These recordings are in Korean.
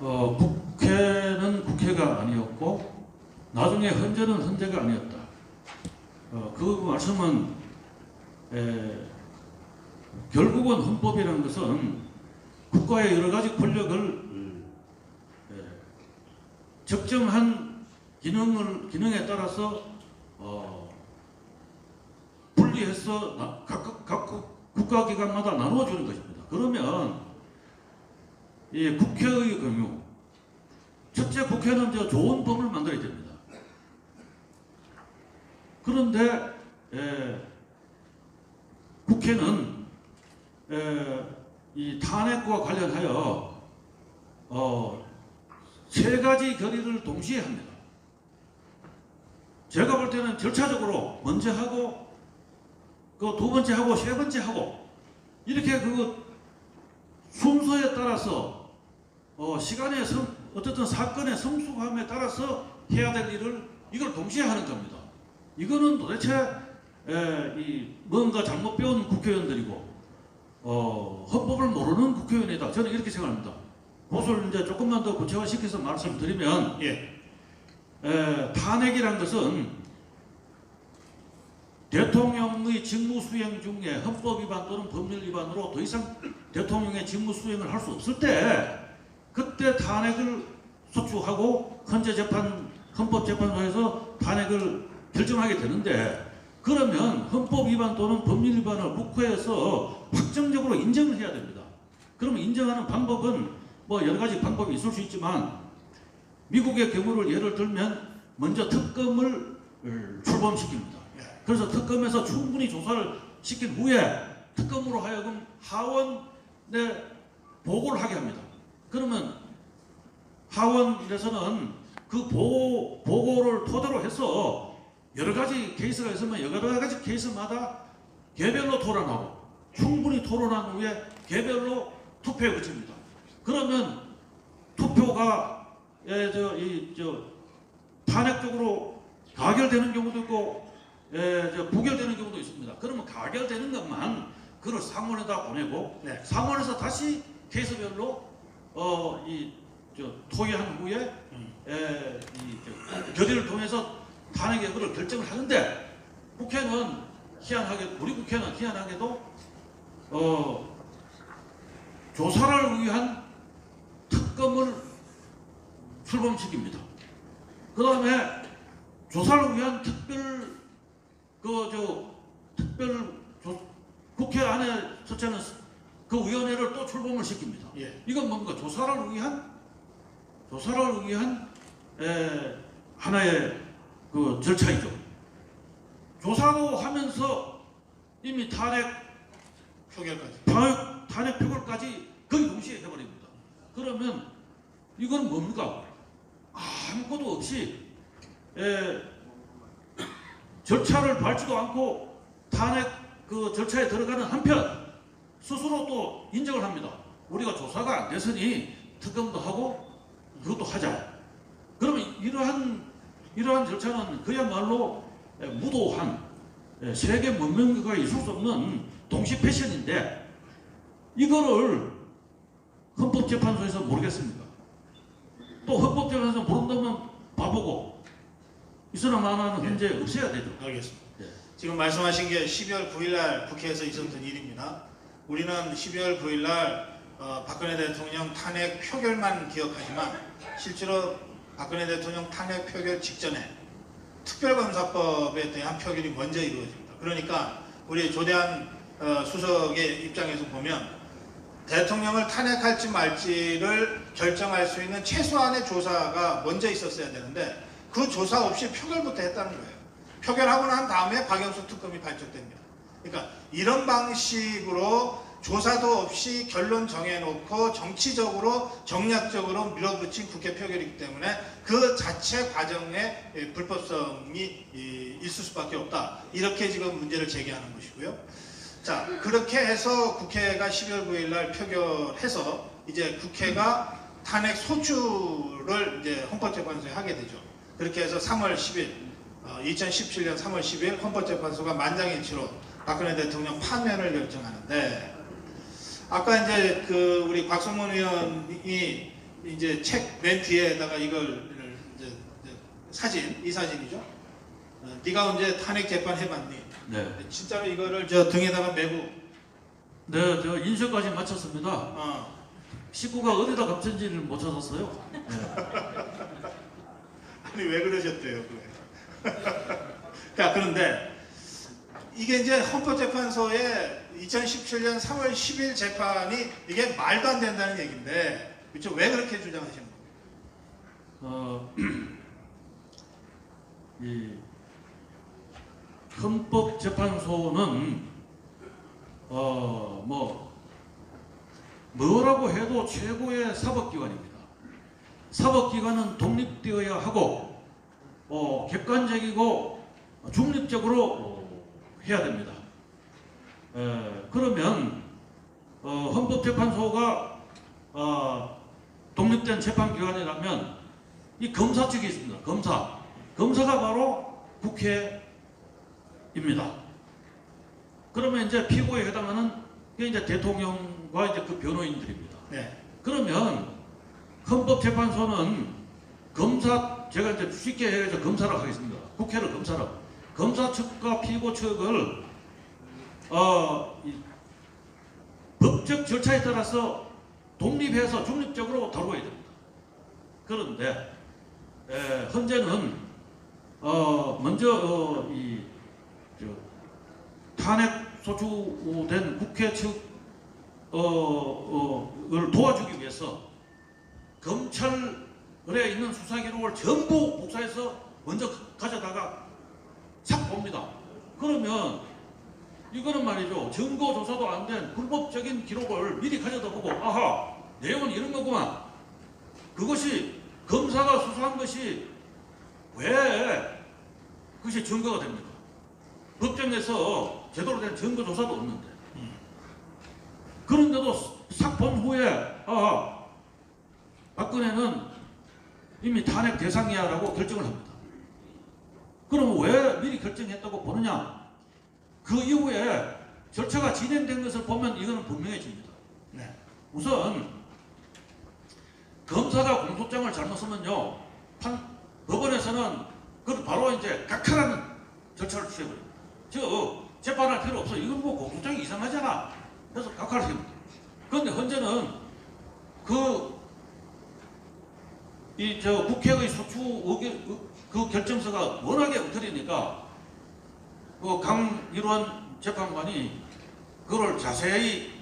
어, 국회는 국회가 아니었고 나중에 헌재는 헌재가 아니었다. 어, 그 말씀은 에, 결국은 헌법이라는 것은 국가의 여러 가지 권력을 에, 적정한 기능을 기능에 따라서 어, 분리해서 나- 각, 각 국- 국가기관마다 나누어 주는 것입니다. 그러면 이 국회의 경우 첫째 국회는 저 좋은 법을 만들어야 됩니다. 그런데 에, 국회는 에, 이 탄핵과 관련하여 어, 세 가지 결의를 동시에 합니다. 제가 볼 때는 절차적으로 먼저 하고 그 두 번째 하고 세 번째 하고 이렇게 그 순서에 따라서 어, 시간의 성, 어쨌든 사건의 성숙함에 따라서 해야 될 일을 이걸 동시에 하는 겁니다. 이거는 도대체 에, 이 뭔가 잘못 배운 국회의원들이고 어, 헌법을 모르는 국회의원이다. 저는 이렇게 생각합니다. 그것을 이제 조금만 더 구체화시켜서 말씀드리면 예. 에, 탄핵이란 것은 대통령의 직무 수행 중에 헌법 위반 또는 법률 위반으로 더 이상 대통령의 직무 수행을 할 수 없을 때 그때 탄핵을 소추하고 헌재 재판 헌법재판소에서 탄핵을 결정하게 되는데 그러면 헌법 위반 또는 법률 위반을 국회에서 확정적으로 인정을 해야 됩니다. 그러면 인정하는 방법은 뭐 여러 가지 방법이 있을 수 있지만 미국의 경우를 예를 들면 먼저 특검을 어, 출범시킵니다. 예. 그래서 특검에서 충분히 조사를 시킨 후에 특검으로 하여금 하원에 보고를 하게 합니다. 그러면 하원에서는 그 보고, 보고를 토대로 해서 여러 가지 케이스가 있으면 여러 가지 케이스마다 개별로 토론하고 충분히 토론한 후에 개별로 투표에 그칩니다. 그러면 투표가 예, 저, 이, 저, 탄핵적으로 가결되는 경우도 있고 예, 저, 부결되는 경우도 있습니다. 그러면 가결되는 것만 그걸 상원에다 보내고 네. 상원에서 다시 케이스별로 어, 이, 저, 토의한 후에 음. 에, 이, 저, 결의를 통해서 탄핵 여부를 결정을 하는데 국회는 희한하게 우리 국회는 희한하게도 어, 조사를 위한 특검을 출범시킵니다. 그 다음에 조사를 위한 특별 그 저 특별 조, 국회 안에 첫째는 그 위원회를 또 출범을 시킵니다. 예. 이건 뭔가 조사를 위한 조사를 위한 에, 하나의 그 절차이죠. 조사도 하면서 이미 탄핵 표결까지. 탄핵, 탄핵 표결까지 거의 동시에 해버립니다. 그러면 이건 뭡니까? 아무것도 없이 에, 절차를 밟지도 않고 탄핵 그 절차에 들어가는 한편 스스로 또 인정을 합니다. 우리가 조사가 안 됐으니 특검도 하고 그것도 하자. 그러면 이러한 이러한 절차는 그야말로 에, 무도한 에, 세계 문명가가 있을 수 없는 동시 패션인데 이거를 헌법재판소에서 모르겠습니까? 또 헌법재판소에서 모른다면 바보고 있으나 마나는 네. 현재 없애야 되죠. 알겠습니다. 네. 지금 말씀하신 게 12월 9일 날 국회에서 있었던 일입니다. 우리는 12월 9일 날 어, 박근혜 대통령 탄핵 표결만 기억하지만 실제로 박근혜 대통령 탄핵 표결 직전에 특별검사법에 대한 표결이 먼저 이루어집니다. 그러니까 우리 조대한 어, 수석의 입장에서 보면 대통령을 탄핵할지 말지를 결정할 수 있는 최소한의 조사가 먼저 있었어야 되는데 그 조사 없이 표결부터 했다는 거예요. 표결하고 난 다음에 박영수 특검이 발족됩니다. 그러니까 이런 방식으로 조사도 없이 결론 정해놓고 정치적으로 정략적으로 밀어붙인 국회 표결이기 때문에 그 자체 과정에 예, 불법성이 이, 있을 수밖에 없다. 이렇게 지금 문제를 제기하는 것이고요. 자, 그렇게 해서 국회가 12월 9일 날 표결해서 이제 국회가 탄핵 소추를 이제 헌법재판소에 하게 되죠. 그렇게 해서 3월 10일, 어, 2017년 3월 10일 헌법재판소가 만장일치로 박근혜 대통령 파면을 결정하는데 아까 이제 그 우리 곽성문 의원이 이제 책 맨 뒤에다가 이걸 이제, 사진 이 사진이죠. 어, 네가 언제 탄핵 재판 해봤니? 네. 진짜로 이거를 저 등에다가 메고 네, 저 인쇄까지 마쳤습니다. 어, 식구가 어디다 감췄는지를 못 찾았어요. 네. 아니 왜 그러셨대요? 그래. 자 그런데 이게 이제 헌법재판소의 2017년 3월 10일 재판이 이게 말도 안 된다는 얘기인데 그렇죠? 왜 그렇게 주장하시는 거예요? 어, 이 헌법재판소는 어, 뭐 뭐라고 해도 최고의 사법기관입니다. 사법기관은 독립되어야 하고 어, 객관적이고 중립적으로 어, 해야 됩니다. 에, 그러면 어, 헌법재판소가 어, 독립된 재판기관이라면 이 검사 측이 있습니다. 검사. 검사가 바로 국회입니다. 그러면 이제 피고에 해당하는 게 이제 대통령과 이제 그 변호인들입니다. 네. 그러면 헌법재판소는 검사 제가 이제 쉽게 해서 검사라고 하겠습니다. 국회를 검사라고. 검사 측과 피고 측을 어, 이 법적 절차에 따라서 독립해서 중립적으로 다루어야 됩니다. 그런데 에, 현재는 어, 먼저 어, 이 저, 탄핵 소추된 국회 측을 어, 어, 도와주기 위해서 검찰에 있는 수사 기록을 전부 복사해서 먼저 가져다가 싹 봅니다. 그러면 이거는 말이죠. 증거 조사도 안 된 불법적인 기록을 미리 가져다 보고 아하 내용은 이런 거구만. 그것이 검사가 수사한 것이 왜 그것이 증거가 됩니까? 법정에서 제대로 된 증거 조사도 없는데. 그런데도 싹 본 후에 아 박근혜는 이미 탄핵 대상이야라고 결정을 합니다. 그러면 왜 미리 결정했다고 보느냐? 그 이후에 절차가 진행된 것을 보면 이거는 분명해집니다. 네. 우선 검사가 공소장을 잘못 쓰면요 판, 법원에서는 그 바로 이제 각하라는 절차를 취해버립니다. 저 재판할 필요 없어. 이건 뭐 공소장이 이상하잖아. 그래서 각하를 합니다. 그런데 현재는 그 이 저 국회의 소추 의결 그 결정서가 워낙에 엉터리니까 그 강일원 재판관이 그걸 자세히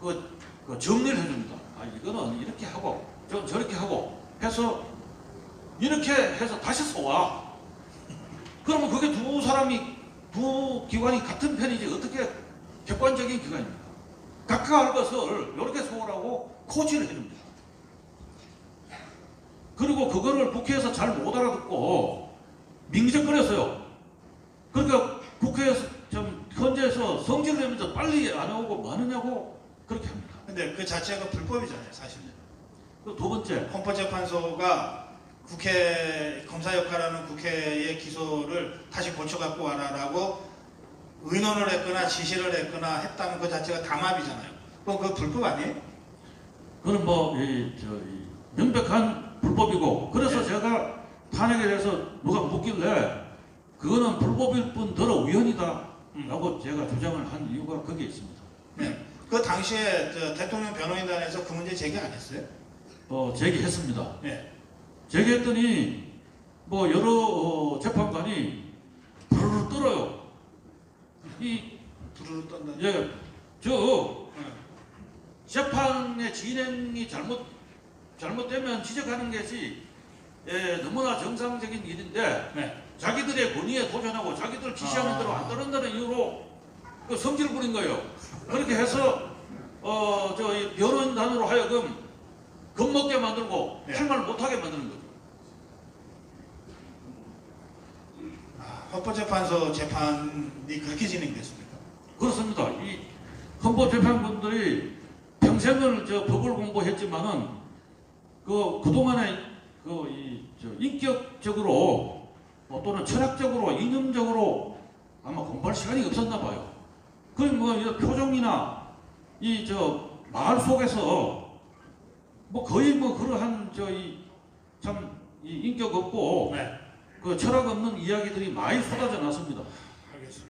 그, 그 정리를 해줍니다. 아 이거는 이렇게 하고 저 저렇게 하고 해서 이렇게 해서 다시 쏘아. 그러면 그게 두 사람이 두 기관이 같은 편이지 어떻게 객관적인 기관입니까? 각각 할 것을 이렇게 소홀하고 코치를 해줍니다. 그리고 그거를 국회에서 잘 못 알아듣고 민기적거렸어요. 그러니까 국회에서 좀 현재에서 성질을 내면서 빨리 안 오고 뭐 하느냐고 그렇게 합니다. 근데 그 자체가 불법이잖아요, 사실은. 그두 번째, 헌법재판소가 국회 검사 역할하는 국회의 기소를 다시 고쳐 갖고 와라라고 의논을 했거나 지시를 했거나 했다는 그 자체가 담합이잖아요. 그거 그 불법 아니에요? 그건 뭐, 이, 저, 이, 명백한 불법이고, 그래서 네. 제가 탄핵에 대해서 누가 묻길래, 그거는 불법일 뿐더러 위헌이다. 라고 제가 주장을 한 이유가 거기에 있습니다. 네. 그 당시에 저 대통령 변호인단에서 그 문제 제기 안 했어요? 어, 제기했습니다. 네. 제기했더니, 뭐, 여러 어, 재판관이 부르르 떨어요. 이, 부르르 떤다. 예, 저, 재판의 진행이 잘못 잘못되면 지적하는 것이 예, 너무나 정상적인 일인데 네. 자기들의 권위에 도전하고 자기들 지시하는 아. 대로 안 따른다는 이유로 그 성질 부린 거예요. 그렇게 해서 어 저 변호인단으로 하여금 겁먹게 만들고 네. 할말 못하게 만드는 거죠. 아, 헌법재판소 재판이 그렇게 진행됐습니까? 그렇습니다. 이 헌법재판분들이 평생을 저 법을 공부했지만은 그 그동안에 그이저 인격적으로 뭐 또는 철학적으로 이념적으로 아마 공부할 시간이 없었나 봐요. 그뭐 표정이나 이 저 말 속에서 뭐 거의 뭐 그러한 저이참 인격 없고 네. 그 철학 없는 이야기들이 많이 쏟아져. 알겠습니다.